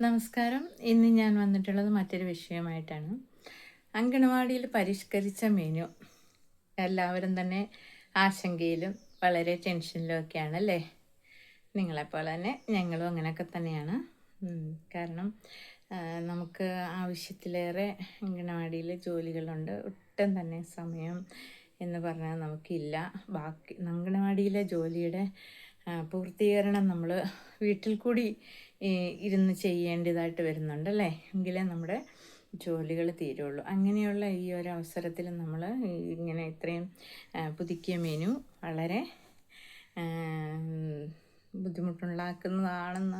നമസ്കാരം. ഇന്ന് ഞാൻ വന്നിട്ടുള്ളത് മറ്റൊരു വിഷയമായിട്ടാണ്. അങ്കണവാടിയിൽ പരിഷ്കരിച്ച മെനു എല്ലാവരും തന്നെ ആശങ്കയിലും വളരെ ടെൻഷനിലും ഒക്കെയാണ് അല്ലേ? നിങ്ങളെപ്പോലെ തന്നെ ഞങ്ങളും അങ്ങനെയൊക്കെ തന്നെയാണ്. കാരണം നമുക്ക് ആവശ്യത്തിലേറെ അങ്കണവാടിയിൽ ജോലികളുണ്ട്. ഒട്ടും തന്നെ സമയം എന്ന് പറഞ്ഞാൽ നമുക്കില്ല. ബാക്കി അങ്കണവാടിയിലെ ജോലിയുടെ പൂർത്തീകരണം നമ്മൾ വീട്ടിൽ കൂടി ഇരുന്ന് ചെയ്യേണ്ടതായിട്ട് വരുന്നുണ്ട് അല്ലേ എങ്കിലേ നമ്മുടെ ജോലികൾ തീരുള്ളൂ. അങ്ങനെയുള്ള ഈ ഒരു അവസരത്തിൽ നമ്മൾ ഇങ്ങനെ ഇത്രയും പുതുക്കിയ മെനു വളരെ ബുദ്ധിമുട്ടുണ്ടാക്കുന്നതാണെന്ന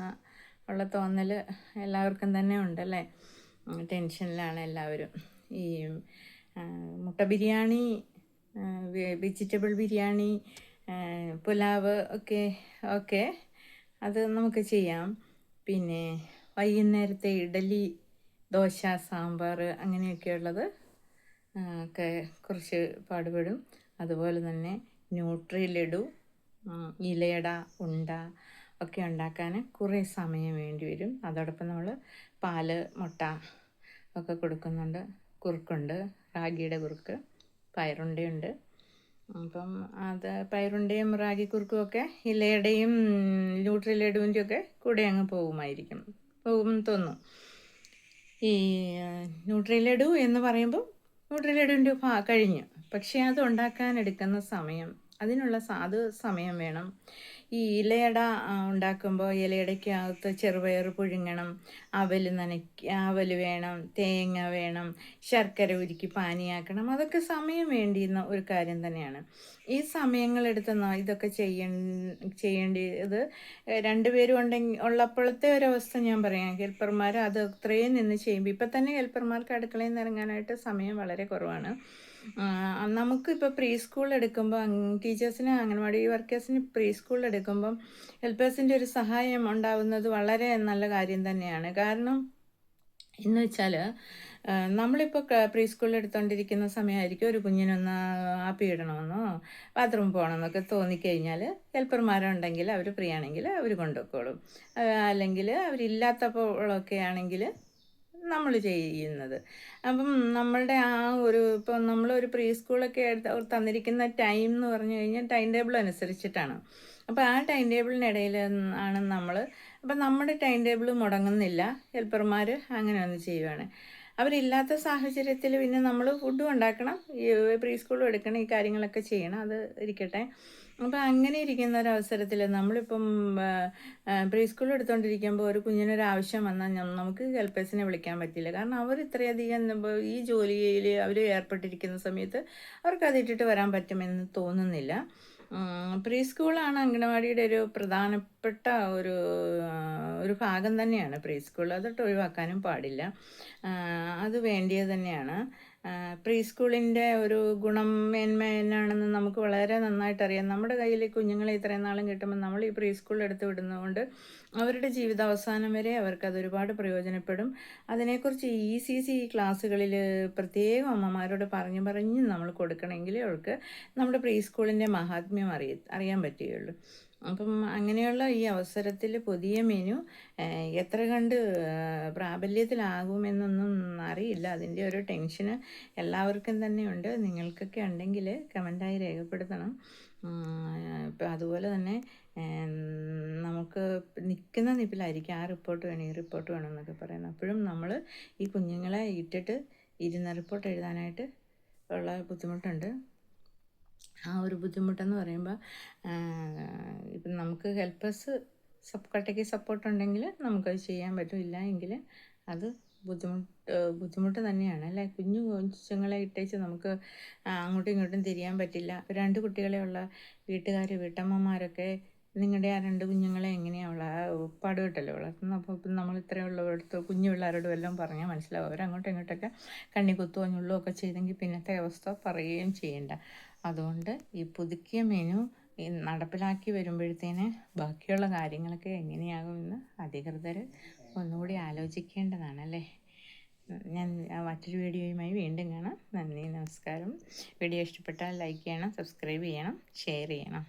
ഉള്ള തോന്നൽ എല്ലാവർക്കും തന്നെ ഉണ്ടല്ലേ? ടെൻഷനിലാണ് എല്ലാവരും. ഈ മുട്ട ബിരിയാണി വെജിറ്റബിൾ ബിരിയാണി പുലാവ് ഒക്കെ ഓക്കെ അത് നമുക്ക് ചെയ്യാം. പിന്നെ വൈകുന്നേരത്തെ ഇഡലി ദോശ സാമ്പാർ അങ്ങനെയൊക്കെയുള്ളത് ഒക്കെ കുറച്ച് പാടുപെടും. അതുപോലെ തന്നെ ന്യൂട്രി ലഡു ഇലയട ഉണ്ട ഒക്കെ ഉണ്ടാക്കാൻ കുറേ സമയം വേണ്ടി വരും. അതോടൊപ്പം നമ്മൾ പാൽ മുട്ട ഒക്കെ കൊടുക്കുന്നുണ്ട്. കുറുക്കുണ്ട് റാഗിയുടെ കുറുക്ക് പയറുണ്ടയുണ്ട്. അപ്പം അത് പയറുണ്ടയും റാഗി കുറുക്കും ഒക്കെ ഇലയുടെയും ന്യൂട്രി ലഡുവിന്റെ ഒക്കെ കൂടെ അങ്ങ് പോകുമായിരിക്കും. പോകും തോന്നും ഈ ന്യൂട്രി ലഡു എന്ന് പറയുമ്പോൾ ന്യൂട്രി ലഡുവിന്റെ കഴിഞ്ഞു. പക്ഷേ അത് ഉണ്ടാക്കാൻ എടുക്കുന്ന സമയം അതിനുള്ള അത് സമയം വേണം. ഈ ഇലയട ഉണ്ടാക്കുമ്പോൾ ഇലയടയ്ക്കകത്ത് ചെറുപയർ പുഴുങ്ങണം അവൽ നനയ്ക്ക അവൽ വേണം തേങ്ങ വേണം ശർക്കര ഉരുക്കി പാനിയാക്കണം. അതൊക്കെ സമയം വേണ്ടിയിരുന്ന ഒരു കാര്യം തന്നെയാണ്. ഈ സമയങ്ങളെടുത്ത് ഇതൊക്കെ ചെയ്യ ചെയ്യേണ്ടത് രണ്ടുപേരും ഉണ്ടെങ്കിൽ ഉള്ളപ്പോഴത്തെ ഒരവസ്ഥ ഞാൻ പറയാം. ഹെൽപ്പർമാർ അത് അത്രയും നിന്ന് ചെയ്യുമ്പോൾ ഇപ്പം തന്നെ ഹെൽപ്പർമാർക്ക് അടുക്കളയിൽ നിന്ന് ഇറങ്ങാനായിട്ട് സമയം വളരെ കുറവാണ്. നമുക്കിപ്പോൾ പ്രീ സ്കൂൾ എടുക്കുമ്പോൾ ടീച്ചേഴ്സിന് അംഗൻവാടി വർക്കേഴ്സിന് പ്രീ സ്കൂൾ എടുക്കുമ്പം ഹെൽപ്പേഴ്സിന്റെ ഒരു സഹായം ഉണ്ടാവുന്നത് വളരെ നല്ല കാര്യം തന്നെയാണ്. കാരണം എന്ന് വെച്ചാൽ നമ്മളിപ്പോൾ പ്രീ സ്കൂളിൽ എടുത്തുകൊണ്ടിരിക്കുന്ന സമയമായിരിക്കും ഒരു കുഞ്ഞിനൊന്ന് ആപ്പി ഇടണമെന്നോ ബാത്റൂം പോകണമെന്നൊക്കെ തോന്നിക്കഴിഞ്ഞാൽ ഹെൽപ്പർമാരുണ്ടെങ്കിൽ അവർ ഫ്രീ ആണെങ്കിൽ അവർ കൊണ്ടുപോയിക്കോളും. അല്ലെങ്കിൽ അവരില്ലാത്തപ്പോഴൊക്കെ ആണെങ്കിൽ നമ്മൾ ചെയ്യുന്നത്. അപ്പം നമ്മളുടെ ആ ഒരു ഇപ്പം നമ്മളൊരു പ്രീ സ്കൂളൊക്കെ തന്നിരിക്കുന്ന ടൈം എന്ന് പറഞ്ഞു കഴിഞ്ഞാൽ ടൈം ടേബിൾ അനുസരിച്ചിട്ടാണ്. അപ്പോൾ ആ ടൈം ടേബിളിനിടയിൽ ആണ് നമ്മൾ അപ്പം നമ്മുടെ ടൈം ടേബിൾ മുടങ്ങുന്നില്ല ഹെൽപ്പർമാർ അങ്ങനെ ഒന്ന് ചെയ്യുവാണ്. അവരില്ലാത്ത സാഹചര്യത്തിൽ പിന്നെ നമ്മൾ ഫുഡും ഉണ്ടാക്കണം ഈ പ്രീ സ്കൂളും എടുക്കണം ഈ കാര്യങ്ങളൊക്കെ ചെയ്യണം അത് ഇരിക്കട്ടെ. അപ്പോൾ അങ്ങനെ ഇരിക്കുന്ന ഒരു അവസരത്തിൽ നമ്മളിപ്പം പ്രീ സ്കൂളിൽ എടുത്തുകൊണ്ടിരിക്കുമ്പോൾ ഒരു കുഞ്ഞിനൊരു ആവശ്യം വന്നാൽ നമുക്ക് ഹെൽപ്പേഴ്സിനെ വിളിക്കാൻ പറ്റില്ല. കാരണം അവർ ഇത്രയധികം ഈ ജോലിയിൽ അവർ ഏർപ്പെട്ടിരിക്കുന്ന സമയത്ത് അവർക്ക് അതിട്ടിട്ട് വരാൻ പറ്റുമെന്ന് തോന്നുന്നില്ല. പ്രീ സ്കൂളാണ് അംഗനവാടിയുടെ ഒരു പ്രധാനപ്പെട്ട ഒരു ഒരു ഭാഗം തന്നെയാണ്. പ്രീ സ്കൂൾ അതൊട്ട് ഒഴിവാക്കാനും പാടില്ല. അത് വേണ്ടിയത് തന്നെയാണ്. പ്രീ സ്കൂളിന്റെ ഒരു ഗുണം മേന്മ എന്നാണെന്ന് നമുക്ക് വളരെ നന്നായിട്ട് അറിയാം നമ്മുടെ കയ്യിൽ കുഞ്ഞുങ്ങളെ ഇത്രയും നാളും കിട്ടുമ്പോൾ നമ്മൾ ഈ പ്രീ സ്കൂളിൽ എടുത്ത് വിടുന്നതുകൊണ്ട് അവരുടെ ജീവിത അവസാനം വരെ അവർക്ക് അതൊരുപാട് പ്രയോജനപ്പെടും. അതിനെക്കുറിച്ച് ഇ സി സി ക്ലാസ്സുകളിൽ പ്രത്യേകം അമ്മമാരോട് പറഞ്ഞു പറഞ്ഞ് നമ്മൾ കൊടുക്കണമെങ്കിൽ അവർക്ക് നമ്മുടെ പ്രീ സ്കൂളിന്റെ മഹാത്മ്യം അറിയ അറിയാൻ പറ്റുകയുള്ളൂ. അപ്പം അങ്ങനെയുള്ള ഈ അവസരത്തിൽ പുതിയ മെനു എത്ര കണ്ട് പ്രാബല്യത്തിലാകുമെന്നൊന്നും അറിയില്ല. അതിന്റെ ഒരു ടെൻഷന് എല്ലാവർക്കും തന്നെ ഉണ്ട് നിങ്ങൾക്കൊക്കെ ഉണ്ടെങ്കിൽ കമന്റായി രേഖപ്പെടുത്തണം. ഇപ്പം അതുപോലെ തന്നെ നമുക്ക് നിൽക്കുന്ന നിപ്പിലായിരിക്കും ആ റിപ്പോർട്ട് വേണം ഈ റിപ്പോർട്ട് വേണം എന്നൊക്കെ പറയുന്നത്. അപ്പോഴും നമ്മൾ ഈ കുഞ്ഞുങ്ങളെ ഇട്ടിട്ട് ഇരുന്ന റിപ്പോർട്ട് എഴുതാനായിട്ട് ഉള്ള ബുദ്ധിമുട്ടുണ്ട്. ആ ഒരു ബുദ്ധിമുട്ടെന്ന് പറയുമ്പോൾ ഇപ്പം നമുക്ക് ഹെൽപ്പേഴ്സ് സപ്പ് കട്ടയ്ക്ക് സപ്പോർട്ട് ഉണ്ടെങ്കിൽ നമുക്കത് ചെയ്യാൻ പറ്റും. ഇല്ല എങ്കിൽ അത് ബുദ്ധിമുട്ട് ബുദ്ധിമുട്ട് തന്നെയാണ്. അല്ലേ? കുഞ്ഞു കൊച്ചുങ്ങളെ ഇട്ടേച്ച് നമുക്ക് അങ്ങോട്ടും ഇങ്ങോട്ടും തിരിയാൻ പറ്റില്ല. രണ്ട് കുട്ടികളെ ഉള്ള വീട്ടുകാർ വീട്ടമ്മമാരൊക്കെ നിങ്ങളുടെ ആ രണ്ട് കുഞ്ഞുങ്ങളെ എങ്ങനെയാണ് ഉള്ള പാടുപെട്ടല്ലേ വളർത്തുന്നത്? അപ്പോൾ ഇപ്പം നമ്മൾ ഇത്രയുള്ളവരടുത്ത് കുഞ്ഞു പിള്ളേരോട് വല്ലതും പറഞ്ഞാൽ മനസ്സിലാവും. അവരങ്ങോട്ടും ഇങ്ങോട്ടൊക്കെ കണ്ണി കുത്തുകയോ ഞുള്ളുകയോ ഒക്കെ ചെയ്തെങ്കിൽ പിന്നത്തെ അവസ്ഥ പറയുകയും ചെയ്യണ്ട. അതുകൊണ്ട് ഈ പുതുക്കിയ മെനു നടപ്പിലാക്കി വരുമ്പോഴത്തേന് ബാക്കിയുള്ള കാര്യങ്ങളൊക്കെ എങ്ങനെയാകുമെന്ന് അധികൃതർ ഒന്നുകൂടി ആലോചിക്കേണ്ടതാണ് അല്ലേ? ഞാൻ മറ്റൊരു വീഡിയോയുമായി വീണ്ടും കാണാം. നന്ദി നമസ്കാരം. വീഡിയോ ഇഷ്ടപ്പെട്ടാൽ ലൈക്ക് ചെയ്യണം സബ്സ്ക്രൈബ് ചെയ്യണം ഷെയർ ചെയ്യണം.